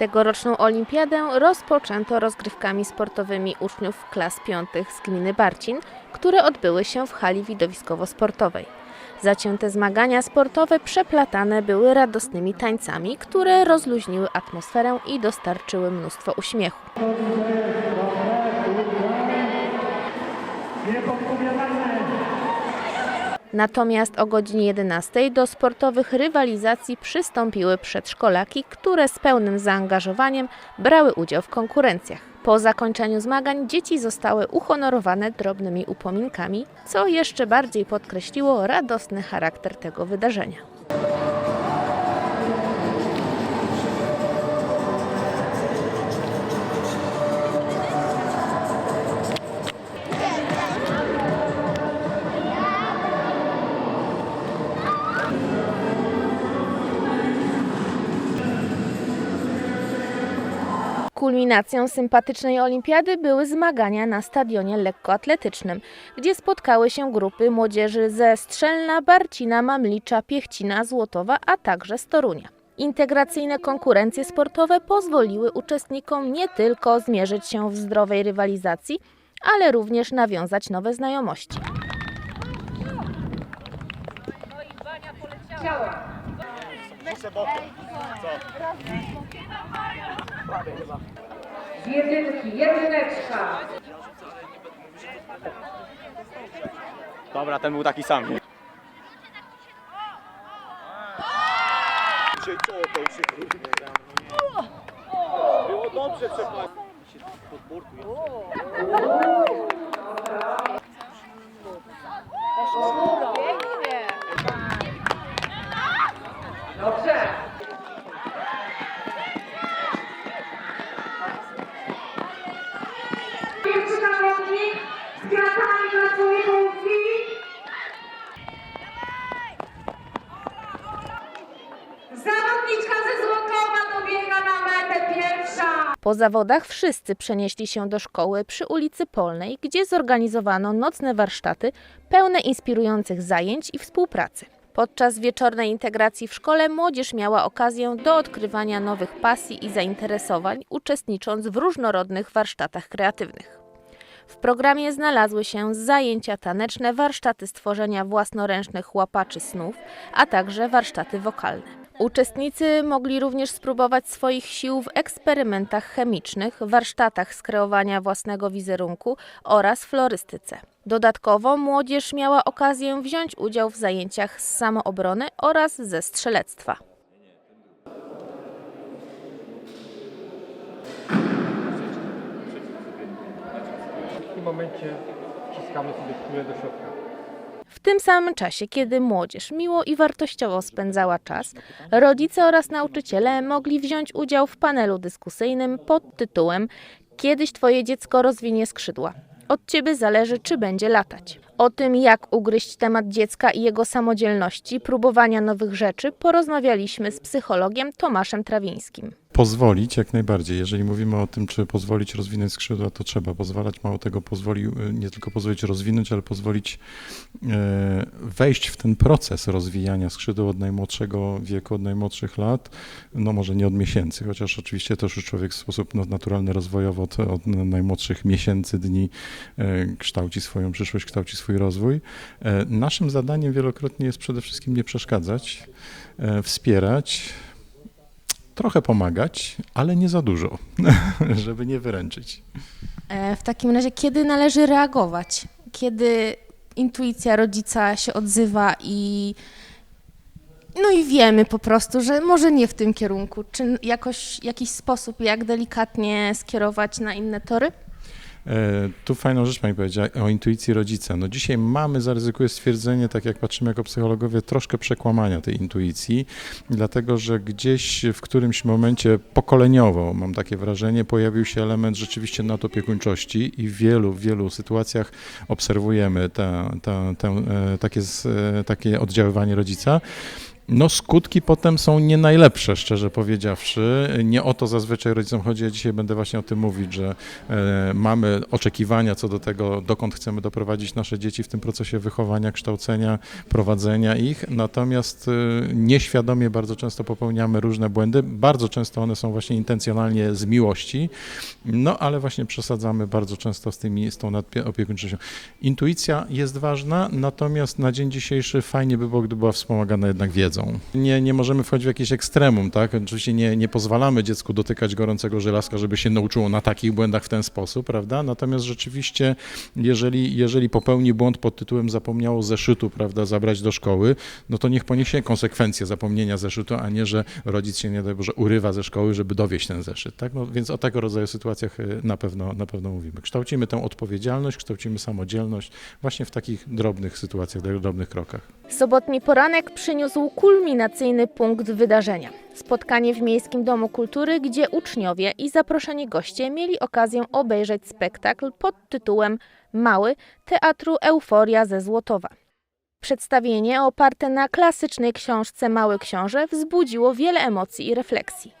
Tegoroczną olimpiadę rozpoczęto rozgrywkami sportowymi uczniów klas piątych z gminy Barcin, które odbyły się w hali widowiskowo-sportowej. Zacięte zmagania sportowe przeplatane były radosnymi tańcami, które rozluźniły atmosferę i dostarczyły mnóstwo uśmiechu. Natomiast o godzinie 11 do sportowych rywalizacji przystąpiły przedszkolaki, które z pełnym zaangażowaniem brały udział w konkurencjach. Po zakończeniu zmagań dzieci zostały uhonorowane drobnymi upominkami, co jeszcze bardziej podkreśliło radosny charakter tego wydarzenia. Kulminacją sympatycznej olimpiady były zmagania na stadionie lekkoatletycznym, gdzie spotkały się grupy młodzieży ze Strzelna, Barcina, Mamlicza, Piechcina, Złotowa, a także z Torunia. Integracyjne konkurencje sportowe pozwoliły uczestnikom nie tylko zmierzyć się w zdrowej rywalizacji, ale również nawiązać nowe znajomości. Z jedynki, jedyneczka. Dobra, ten był taki sam. Było dobrze przepaść. Dobrze. Po zawodach wszyscy przenieśli się do szkoły przy ulicy Polnej, gdzie zorganizowano nocne warsztaty pełne inspirujących zajęć i współpracy. Podczas wieczornej integracji w szkole młodzież miała okazję do odkrywania nowych pasji i zainteresowań, uczestnicząc w różnorodnych warsztatach kreatywnych. W programie znalazły się zajęcia taneczne, warsztaty stworzenia własnoręcznych łapaczy snów, a także warsztaty wokalne. Uczestnicy mogli również spróbować swoich sił w eksperymentach chemicznych, warsztatach skreowania własnego wizerunku oraz florystyce. Dodatkowo młodzież miała okazję wziąć udział w zajęciach z samoobrony oraz ze strzelectwa. Tym momencie wciskamy sobie kulę do środka. W tym samym czasie, kiedy młodzież miło i wartościowo spędzała czas, rodzice oraz nauczyciele mogli wziąć udział w panelu dyskusyjnym pod tytułem Kiedyś Twoje dziecko rozwinie skrzydła. Od Ciebie zależy, czy będzie latać. O tym, jak ugryźć temat dziecka i jego samodzielności, próbowania nowych rzeczy, porozmawialiśmy z psychologiem Tomaszem Trawińskim. Pozwolić jak najbardziej. Jeżeli mówimy o tym, czy pozwolić rozwinąć skrzydła, to trzeba pozwalać. Mało tego, pozwoli, nie tylko pozwolić rozwinąć, ale pozwolić e, wejść w ten proces rozwijania skrzydeł od najmłodszego wieku, od najmłodszych lat. No może nie od miesięcy, chociaż oczywiście też już człowiek w sposób no, naturalny, rozwojowo od, od najmłodszych miesięcy, dni e, kształci swoją przyszłość, kształci swój rozwój. E, naszym zadaniem wielokrotnie jest przede wszystkim nie przeszkadzać, e, wspierać, trochę pomagać, ale nie za dużo, żeby nie wyręczyć. E, W takim razie, kiedy należy reagować? Kiedy intuicja rodzica się odzywa i. No i wiemy po prostu, że może nie w tym kierunku. Czy jakoś, jakiś sposób, jak delikatnie skierować na inne tory? E, Tu fajną rzecz Pani powiedziała o intuicji rodzica. No dzisiaj mamy, zaryzykuję stwierdzenie, tak jak patrzymy jako psychologowie, troszkę przekłamania tej intuicji, dlatego że gdzieś w którymś momencie pokoleniowo, mam takie wrażenie, pojawił się element rzeczywiście nadopiekuńczości i w wielu, wielu sytuacjach obserwujemy ta, ta, tę, e, takie, e, takie oddziaływanie rodzica. No skutki potem są nie najlepsze, szczerze powiedziawszy. Nie o to zazwyczaj rodzicom chodzi. Ja dzisiaj będę właśnie o tym mówić, że e, mamy oczekiwania co do tego, dokąd chcemy doprowadzić nasze dzieci w tym procesie wychowania, kształcenia, prowadzenia ich. Natomiast e, nieświadomie bardzo często popełniamy różne błędy. Bardzo często one są właśnie intencjonalnie z miłości, no ale właśnie przesadzamy bardzo często z, tymi, z tą opiekuńczością. Intuicja jest ważna, natomiast na dzień dzisiejszy fajnie by było, gdyby była wspomagana jednak wiedzą. Nie, nie możemy wchodzić w jakieś ekstremum, tak? Oczywiście nie, nie pozwalamy dziecku dotykać gorącego żelazka, żeby się nauczyło na takich błędach w ten sposób, prawda? Natomiast rzeczywiście, jeżeli, jeżeli popełni błąd pod tytułem zapomniało zeszytu, prawda, zabrać do szkoły, no to niech poniesie konsekwencje zapomnienia zeszytu, a nie, że rodzic się, nie daj Boże, urywa ze szkoły, żeby dowieść ten zeszyt, tak? No, więc o tego rodzaju sytuacjach y, na pewno, na pewno mówimy. Kształcimy tę odpowiedzialność, kształcimy samodzielność właśnie w takich drobnych sytuacjach, drobnych krokach. Sobotni poranek przyniósł kulminacyjny punkt wydarzenia. Spotkanie w Miejskim Domu Kultury, gdzie uczniowie i zaproszeni goście mieli okazję obejrzeć spektakl pod tytułem Mały Teatru Euforia ze Złotowa. Przedstawienie oparte na klasycznej książce Mały Książę wzbudziło wiele emocji i refleksji.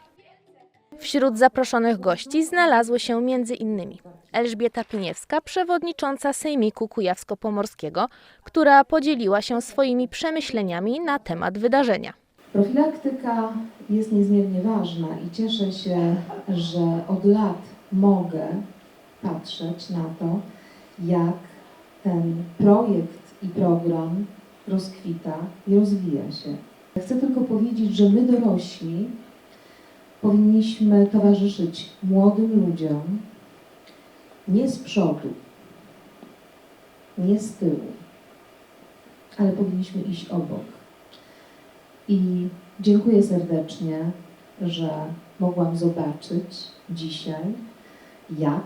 Wśród zaproszonych gości znalazły się m.in. Elżbieta Piniewska, przewodnicząca Sejmiku Kujawsko-Pomorskiego, która podzieliła się swoimi przemyśleniami na temat wydarzenia. Profilaktyka jest niezmiernie ważna i cieszę się, że od lat mogę patrzeć na to, jak ten projekt i program rozkwita i rozwija się. Chcę tylko powiedzieć, że my dorośli powinniśmy towarzyszyć młodym ludziom nie z przodu, nie z tyłu, ale powinniśmy iść obok. I dziękuję serdecznie, że mogłam zobaczyć dzisiaj, jak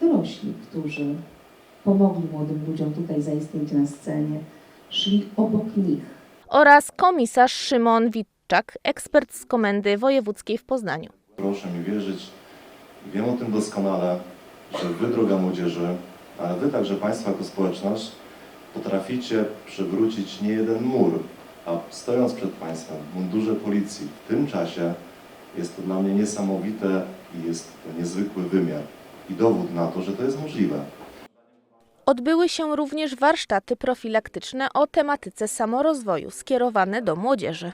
dorośli, którzy pomogli młodym ludziom tutaj zaistnieć na scenie, szli obok nich. Oraz komisarz Szymon Ekspert z Komendy Wojewódzkiej w Poznaniu. Proszę mi wierzyć, wiem o tym doskonale, że Wy, droga młodzieży, ale Wy także Państwo jako społeczność potraficie przywrócić nie jeden mur, a stojąc przed Państwem w mundurze policji w tym czasie jest to dla mnie niesamowite i jest to niezwykły wymiar i dowód na to, że to jest możliwe. Odbyły się również warsztaty profilaktyczne o tematyce samorozwoju skierowane do młodzieży.